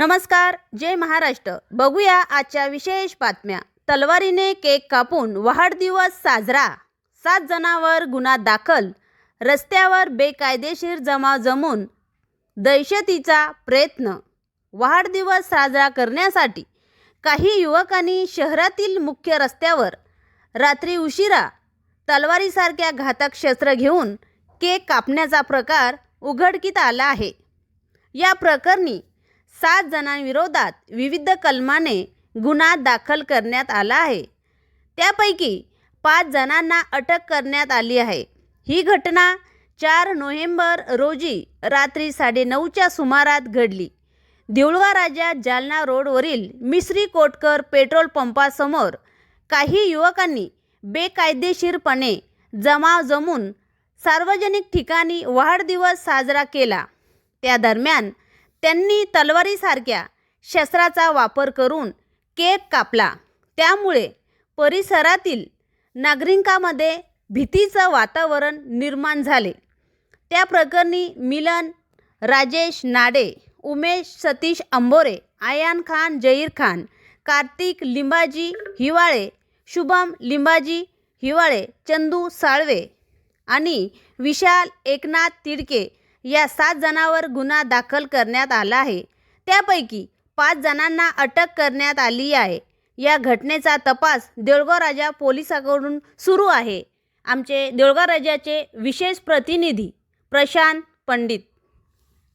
नमस्कार जय महाराष्ट्र. बघूया आजच्या विशेष बातम्या. तलवारीने केक कापून वाढदिवस साजरा. सात जणांवर गुन्हा दाखल. रस्त्यावर बेकायदेशीर जमाव जमून दहशतीचा प्रयत्न. वाढदिवस साजरा करण्यासाठी काही युवकांनी शहरातील मुख्य रस्त्यावर रात्री उशिरा तलवारीसारख्या घातक शस्त्र घेऊन केक कापण्याचा प्रकार उघडकीत आला आहे. या प्रकरणी सात जणांविरोधात विविध कलमाने गुन्हा दाखल करण्यात आला आहे. त्यापैकी पाच जणांना अटक करण्यात आली आहे. ही घटना चार नोव्हेंबर रोजी रात्री साडेनऊच्या सुमारात घडली. देऊळवा राजा जालना रोडवरील मिश्री कोटकर पेट्रोल पंपासमोर काही युवकांनी बेकायदेशीरपणे जमाव जमून सार्वजनिक ठिकाणी वाढदिवस साजरा केला. त्या दरम्यान त्यांनी तलवारीसारख्या शस्त्राचा वापर करून केक कापला. त्यामुळे परिसरातील नागरिकांमध्ये भीतीचं वातावरण निर्माण झाले. त्या प्रकरणी मिलन राजेश नाडे उमेश सतीश अंबोरे आयान खान जहीर खान कार्तिक लिंबाजी हिवाळे शुभम लिंबाजी हिवाळे चंदू साळवे आणि विशाल एकनाथ तिडके या सात जणांवर गुन्हा दाखल करण्यात आला आहे. त्यापैकी पाच जणांना अटक करण्यात आली आहे. या घटनेचा तपास देऊळगाव राजा पोलिसाकडून सुरू आहे. आमचे देऊळगाव राजाचे विशेष प्रतिनिधी प्रशांत पंडित.